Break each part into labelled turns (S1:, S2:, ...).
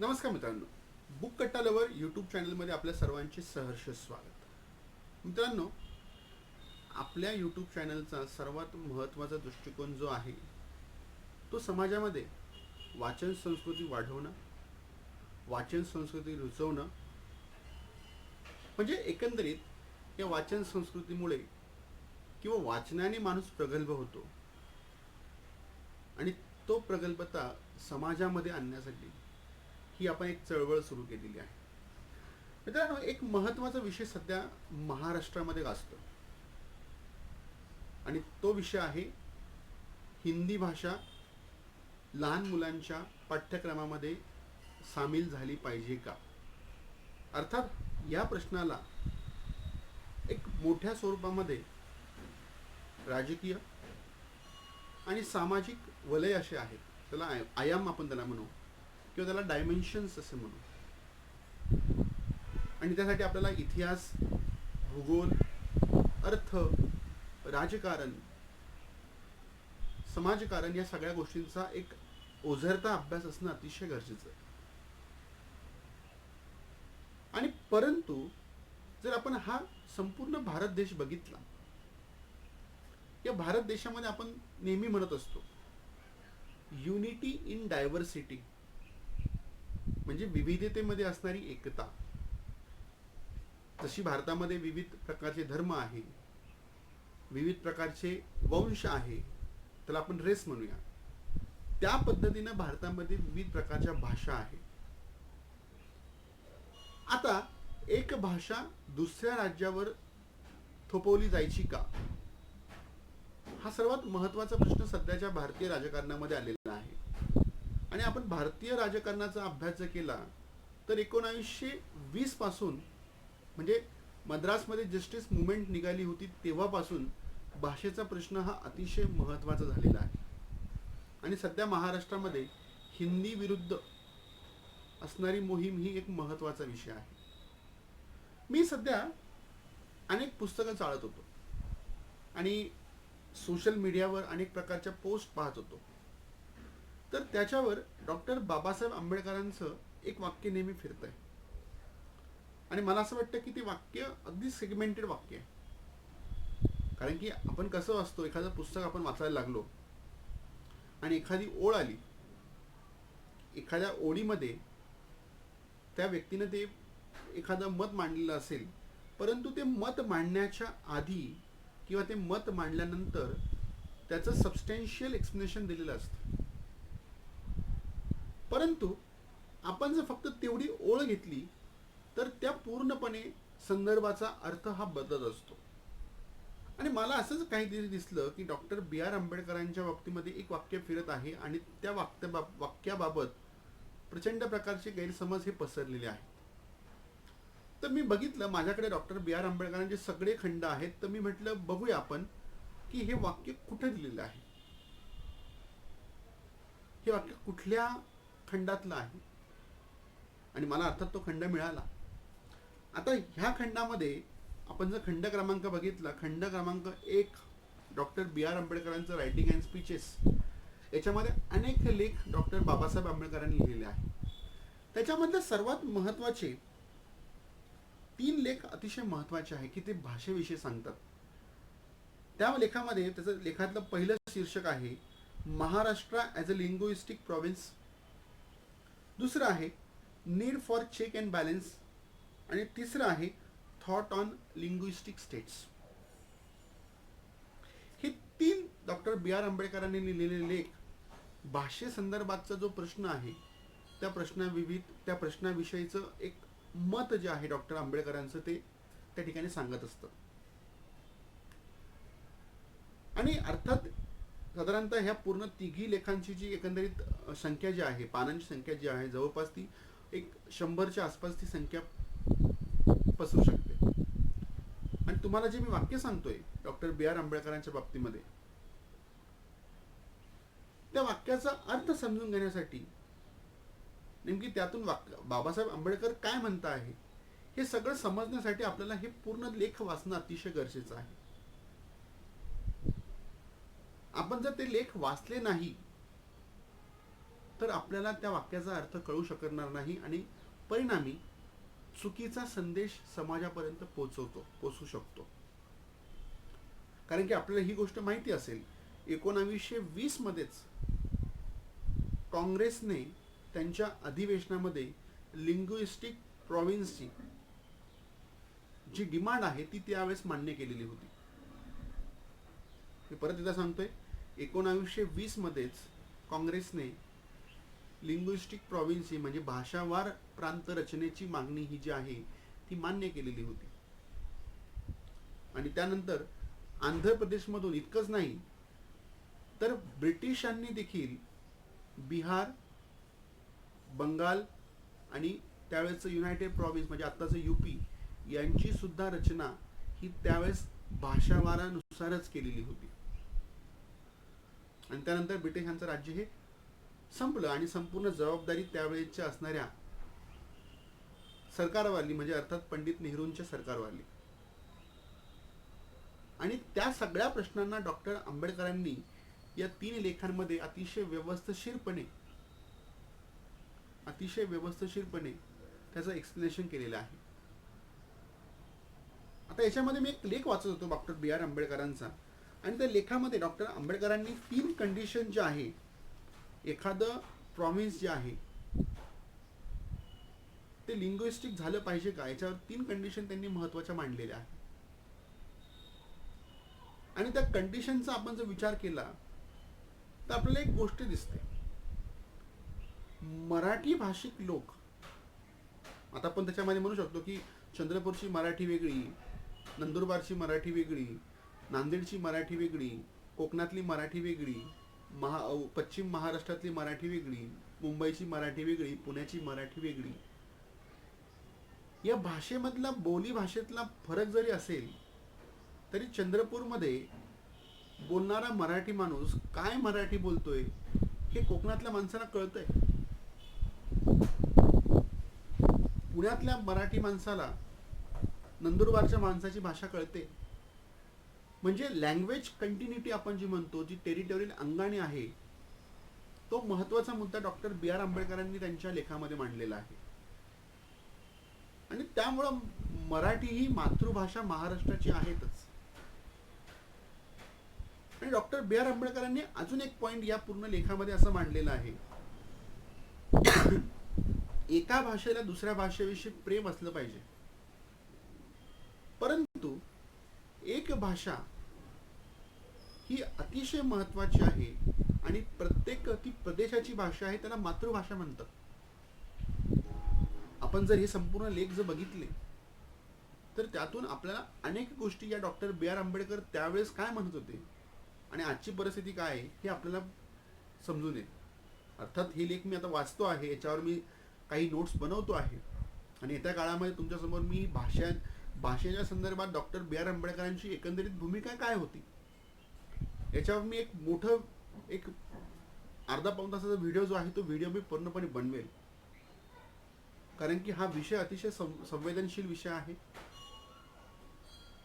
S1: नमस्कार मित्रांनो. Book कट्टालवर YouTube चॅनलमध्ये आपल्या सर्वांचे सहर्ष स्वागत. मित्रांनो आपल्या यूट्यूब चॅनलचा सर्वात महत्त्वाचा दृष्टिकोन जो आहे तो समाजामध्ये वाचन संस्कृती वाढवणं वाचन संस्कृती रुजवणं म्हणजे एकंदरीत या वाचन संस्कृतीमुळे किंवा वाचनाने माणूस प्रगल्भ होतो आणि तो प्रगल्भता समाजामध्ये आणण्यासाठी ही आपण एक चळवळ सुरू केलेली आहे. मित्रांनो एक महत्त्वाचा विषय सध्या महाराष्ट्रामध्ये गाजतो. आणि तो विषय आहे हिंदी भाषा लहान मुलांच्या पाठ्यक्रमामध्ये सामील झाली पाहिजे का? अर्थात या प्रश्नाला एक मोठ्या स्वरूपामध्ये राजकीय आणि सामाजिक वलय असे आहेत. त्याला आय- आयाम आपण त्याला म्हणू. किंवा त्याला डायमेन्शन्स असे म्हणू. आणि त्यासाठी आपल्याला इतिहास भूगोल अर्थ राजकारण समाजकारण या सगळ्या गोष्टींचा एक ओझरता अभ्यास असणं अतिशय गरजेचं आहे. आणि परंतु जर आपण हा संपूर्ण भारत देश बघितला या भारत देशामध्ये आपण नेहमी म्हणत असतो युनिटी इन डायव्हर्सिटी म्हणजे विविधतेमध्ये असणारी एकता. जशी भारतामध्ये विविध प्रकारचे धर्म आहे विविध प्रकारचे वंश आहे त्याला आपण रेस म्हणूया. त्या पद्धतीनं भारतामध्ये विविध प्रकारच्या भाषा आहेत. आता एक भाषा दुसऱ्या राज्यावर थोपवली जायची का? हा सर्वात महत्त्वाचा प्रश्न सध्याच्या भारतीय राजकारणामध्ये आलेला आहे. आणि आपण भारतीय राजकारणाचा अभ्यास जर केला तर एकोणावीसशे वीसपासून म्हणजे मद्रासमध्ये जस्टिस मुवमेंट निघाली होती तेव्हापासून भाषेचा प्रश्न हा अतिशय महत्त्वाचा झालेला आहे. आणि सध्या महाराष्ट्रामध्ये हिंदी विरुद्ध असणारी मोहीम ही एक महत्त्वाचा विषय आहे. मी सध्या अनेक पुस्तकं चाळत होतो. आणि सोशल मीडियावर अनेक प्रकारच्या पोस्ट पाहत होतो. तर त्याच्यावर डॉक्टर बाबासाहेब आंबेडकरांचं एक वाक्य नेहमी फिरत आहे आणि मला असं वाटतं की ते वाक्य अगदी सेगमेंटेड वाक्य आहे. कारण की आपण कसं असतो एखादं पुस्तक आपण वाचायला लागलो आणि एखादी ओळ आली एखाद्या ओळीमध्ये त्या व्यक्तीनं ते एखादं मत मांडलेलं असेल परंतु ते मत मांडण्याच्या आधी किंवा ते मत मांडल्यानंतर त्याचं सबस्टॅन्शियल एक्सप्लेनेशन दिलेलं असतं. परंतु आपण जर फक्त तेवढी ओळ घेतली तर त्या पूर्णपणे संदर्भाचा अर्थ हा बदलत असतो. आणि मला असंच काहीतरी दिसलं की डॉक्टर बी आर आंबेडकरांच्या बाबतीमध्ये एक वाक्य फिरत आहे आणि त्या वाक्य वाक्याबाबत प्रचंड प्रकारचे गैरसमज हे पसरलेले आहेत. तर मी बघितलं माझ्याकडे डॉक्टर बी आर आंबेडकरांचे सगळे खंड आहेत तर मी म्हटलं बघूया आपण की हे वाक्य कुठे दिलेलं आहे? हे वाक्य कुठल्या खंडातलं आहे. आणि मला अर्थात तो खंड मिळाला. आता ह्या खंडामध्ये आपण जर खंड क्रमांक बघितला खंड क्रमांक एक डॉक्टर बी आर आंबेडकरांचं रायटिंग अँड स्पीचेस याच्यामध्ये अनेक लेख डॉक्टर बाबासाहेब आंबेडकरांनी लिहिलेले आहेत. त्याच्यामधले सर्वात महत्त्वाचे तीन लेख अतिशय महत्त्वाचे आहे की ते भाषेविषयी सांगतात. त्या लेखामध्ये त्याचं लेखातलं पहिलं शीर्षक आहे Maharashtra as a linguistic province दुसरं आहे need for check and balance आणि तिसरं आहे थॉट ऑन लिंग्विस्टिक स्टेट्स हे तीन डॉक्टर बी आर आंबेडकरांनी लिहिलेले लेख भाषेसंदर्भातचा जो प्रश्न आहे त्या प्रश्नाविविध त्या प्रश्नाविषयीचं एक मत जे आहे डॉक्टर आंबेडकरांचं ते त्या ठिकाणी सांगत असतं. आणि अर्थात साधारणतः ह्या पूर्ण तिघी लेखांची जी एकंदरीत संख्या जी आहे पानांची संख्या जी आहे जवळपास ती एक शंभरच्या आसपास ती संख्या पसरू शकते. आणि तुम्हाला जे मी वाक्य सांगतोय डॉक्टर बी आर आंबेडकरांच्या बाबतीमध्ये त्या वाक्याचा अर्थ समजून घेण्यासाठी नेमकी त्यातून वाक्य बाबासाहेब आंबेडकर काय म्हणता आहे हे सगळं समजण्यासाठी आपल्याला हे पूर्ण लेख वाचणं अतिशय गरजेचं आहे. आपण जर ते लेख वाचले नाही तर आपल्याला त्या वाक्याचा अर्थ कळू शकणार नाही आणि परिणामी चुकीचा संदेश समाजापर्यंत पोहोचवतो पोचू शकतो. कारण की आपल्याला ही गोष्ट माहिती असेल एकोणावीसशे वीस मध्येच काँग्रेसने त्यांच्या अधिवेशनामध्ये लिंग्विस्टिक प्रॉव्हिन्सची जी डिमांड आहे ती त्यावेळेस मान्य केलेली होती. मी परत एकदा सांगतोय एकोणावीसशे वीस मध्येच काँग्रेसने लिंग्विस्टिक प्रॉव्हिन्सी म्हणजे भाषावार प्रांत रचनेची मागणी ही जी आहे ती मान्य केलेली होती. आणि त्यानंतर आंध्र प्रदेशमधून इतकंच नाही तर ब्रिटिशांनी देखील बिहार बंगाल आणि त्यावेळेचं युनायटेड प्रॉव्हिन्स म्हणजे आत्ताचं युपी यांची सुद्धा रचना ही त्यावेळेस भाषावारानुसारच केलेली होती. आणि त्यानंतर ब्रिटिशांचं राज्य हे संपलं आणि संपूर्ण जबाबदारी त्यावेळेच्या असणाऱ्या सरकारवाली म्हणजे अर्थात पंडित नेहरूंच्या सरकारवाली. आणि त्या सगळ्या प्रश्नांना डॉक्टर आंबेडकरांनी या तीन लेखांमध्ये अतिशय व्यवस्थशीरपणे अतिशय व्यवस्थशीरपणे त्याचं एक्सप्लेनेशन केलेलं आहे. आता याच्यामध्ये मी एक लेख वाचत होतो डॉक्टर बी आर आंबेडकरांचा. आणि त्या लेखामध्ये डॉक्टर आंबेडकरांनी तीन कंडिशन जे आहे एखादं प्रॉमिस जे आहे ते लिंग्विस्टिक झालं पाहिजे का? याच्यावर तीन कंडिशन त्यांनी महत्त्वाच्या मांडलेल्या आहेत. आणि त्या कंडिशनचा आपण जर विचार केला तर आपल्याला एक गोष्ट दिसते. मराठी भाषिक लोक आता आपण त्याच्यामध्ये म्हणू शकतो की चंद्रपूरची मराठी वेगळी नंदुरबारची मराठी वेगळी नांदेडची मराठी वेगळी कोकणातली मराठी वेगळी महा पश्चिम महाराष्ट्रातली मराठी वेगळी मुंबईची मराठी वेगळी पुण्याची मराठी वेगळी. या भाषेमधला बोली भाषेतला फरक जरी असेल तरी चंद्रपूरमध्ये बोलणारा मराठी माणूस काय मराठी बोलतोय हे कोकणातल्या माणसाला कळतंय. पुण्यातल्या मराठी माणसाला नंदुरबारच्या माणसाची भाषा कळते. म्हणजे लँग्वेज कंटिन्युटी आपण जी म्हणतो जी टेरिटोरियल अंगाने आहे तो महत्त्वाचा मुद्दा डॉक्टर बी आर आंबेडकरांनी त्यांच्या लेखामध्ये मांडलेला आहे. आणि त्यामुळं मराठी ही मातृभाषा महाराष्ट्राची आहेतच. आणि डॉक्टर बी आर आंबेडकरांनी अजून एक पॉइंट या पूर्ण लेखामध्ये असं मांडलेलं आहे. एका भाषेला दुसऱ्या भाषेविषयी प्रेम असलं पाहिजे परंतु एक भाषा ही अतिशय महत्वाची आहे आणि प्रत्येक ती प्रदेशाची भाषा आहे त्याला मातृभाषा म्हणतात. आपण जर हे संपूर्ण लेख जर बघितले तर त्यातून आपल्याला अनेक गोष्टी या डॉक्टर बी आर आंबेडकर त्यावेळेस काय म्हणत होते आणि आजची परिस्थिती काय आहे हे आपल्याला समजून येईल. अर्थात हे लेख मी आता वाचतो आहे याच्यावर मी काही नोट्स बनवतो आहे आणि येत्या काळामध्ये तुमच्यासमोर मी भाषा भाषेच्या संदर्भात डॉक्टर बी आर आंबेडकरांची एकंदरीत भूमिका काय होती? याच्यावर मी एक मोठं एक अर्धा पाऊण तासाचा व्हिडिओ जो आहे तो व्हिडिओ मी पूर्णपणे बनवेल. कारण की हा विषय अतिशय संवेदनशील विषय आहे.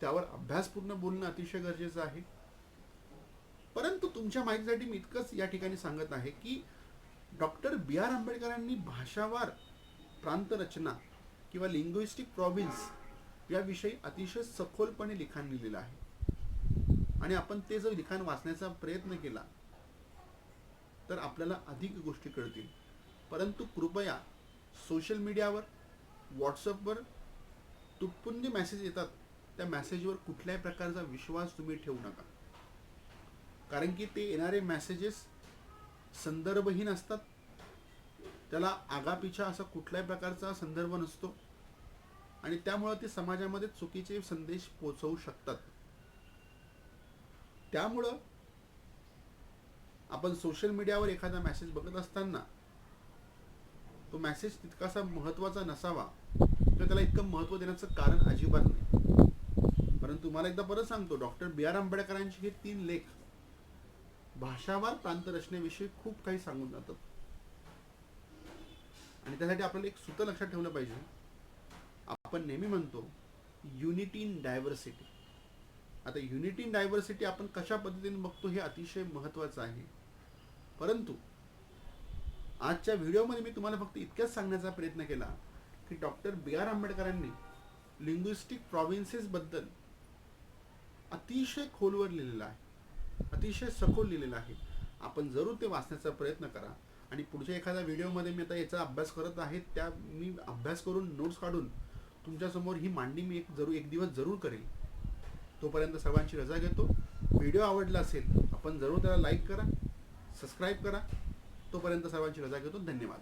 S1: त्यावर अभ्यासपूर्ण बोलणं अतिशय गरजेचं आहे. परंतु तुमच्या माहितीसाठी मी इतकंच या ठिकाणी सांगत आहे की डॉक्टर बी आर आंबेडकरांनी भाषावार प्रांतरचना किंवा लिंग्विस्टिक प्रॉव्हिन्स याविषयी अतिशय सखोलपणे लिखाण लिहिलेलं आहे. आणि आपण ते जर लिखाण वाचण्याचा प्रयत्न केला तर आपल्याला अधिक गोष्टी कळतील. परंतु कृपया सोशल मीडियावर व्हॉट्सअपवर तुटपुंजी मेसेज येतात त्या मेसेजवर कुठल्याही प्रकारचा विश्वास तुम्ही ठेवू नका. कारण की ते येणारे मेसेजेस संदर्भहीन असतात. त्याला आगापिछा असा कुठल्याही प्रकारचा संदर्भ नसतो. आणि त्यामुळं ते समाजामध्ये चुकीचे संदेश पोचवू शकतात. त्यामुळं आपण सोशल मीडियावर एखादा मेसेज बघत असताना तो मेसेज तितकासा महत्त्वाचा नसावा तर त्याला इतकं महत्त्व देण्याचं कारण अजिबात नाही. परंतु तुम्हाला एकदा परत सांगतो डॉक्टर बी आर आंबेडकरांचे हे तीन लेख भाषावार प्रांत रचनेविषयी खूप काही सांगून जातात. आणि त्यासाठी आपल्याला एक सूत्र लक्षात ठेवलं पाहिजे. आपण नेहमी म्हणतो युनिटी इन डायव्हर्सिटी आता युनिटी इन डायव्हर्सिटी आपण कशा पद्धतीने बघतो हे अतिशय महत्वाचं आहे. परंतु आजच्या व्हिडिओमध्ये मी तुम्हाला फक्त इतकंच सांगण्याचा प्रयत्न केला की डॉक्टर बी आर आंबेडकरांनी लिंग्विस्टिक प्रॉव्हिन्सेसबद्दल अतिशय खोलवर लिहिलेलं आहे. अतिशय सखोल लिहिलेलं आहे. आपण जरूर ते वाचण्याचा प्रयत्न करा. आणि पुढच्या एखाद्या व्हिडिओमध्ये मी आता याचा अभ्यास करत आहे त्या मी अभ्यास करून नोट्स काढून तुमच्यासमोर ही मांडणी मी एक जरूर एक दिवस जरूर करेल. तोपर्यंत सर्वांची रजा घेतो. व्हिडिओ आवडला असेल आपण जरूर त्याला लाईक करा सबस्क्राईब करा. तोपर्यंत सर्वांची रजा घेतो. धन्यवाद.